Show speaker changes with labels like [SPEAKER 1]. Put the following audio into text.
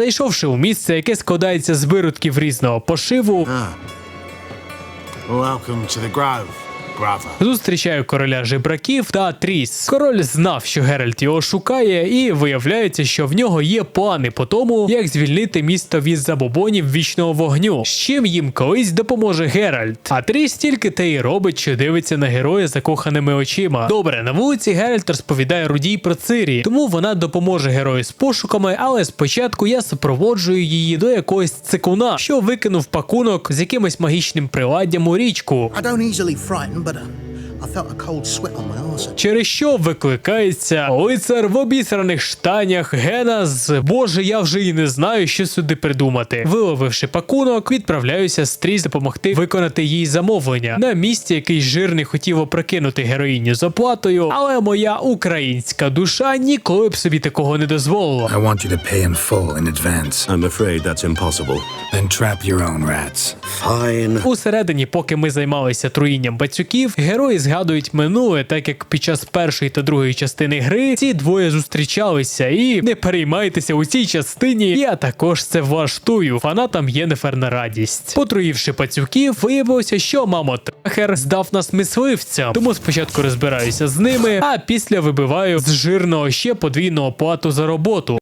[SPEAKER 1] Зайшовши у місце, яке складається з виродків різного пошиву,
[SPEAKER 2] Ah. Welcome to the Grove.
[SPEAKER 1] Зустрічаю короля жебраків та Тріс. Король знав, що Геральт його шукає, і виявляється, що в нього є плани по тому, як звільнити місто від забобонів вічного вогню, з чим їм колись допоможе Геральт. А Тріс тільки те й робить, що дивиться на героя закоханими очима. Добре, на вулиці Геральт розповідає Рудій про Цирі, тому вона допоможе герою з пошуками, але спочатку я супроводжую її до якогось цикуна, що викинув пакунок з якимось магічним приладдям у річку.
[SPEAKER 3] I don't easily frighten, நம்புகிறேன்
[SPEAKER 1] Через що викликається лицар в обісраних штанях Гена з Боже, я вже і не знаю, що сюди придумати. Виловивши пакунок, відправляюся з Тріс допомогти виконати їй замовлення. На місці якийсь жирний хотів опрокинути героїню з оплатою, але моя українська душа ніколи б собі такого не дозволила.
[SPEAKER 4] I want you to pay in full in advance.
[SPEAKER 5] I'm afraid that's impossible.
[SPEAKER 4] Then trap your own rats.
[SPEAKER 2] Fine.
[SPEAKER 1] Усередині, поки ми займалися труїнням бацюків, герої згадують минуле, так як під час першої та другої частини гри ці двоє зустрічалися. І не переймайтеся у цій частині. Я також це влаштую. Фанатам Єнефер на радість. Потруївши пацюків, виявилося, що мамо Трахер здав нас мисливцям. Тому спочатку розбираюся з ними, а після вибиваю з жирного ще подвійну оплату за роботу.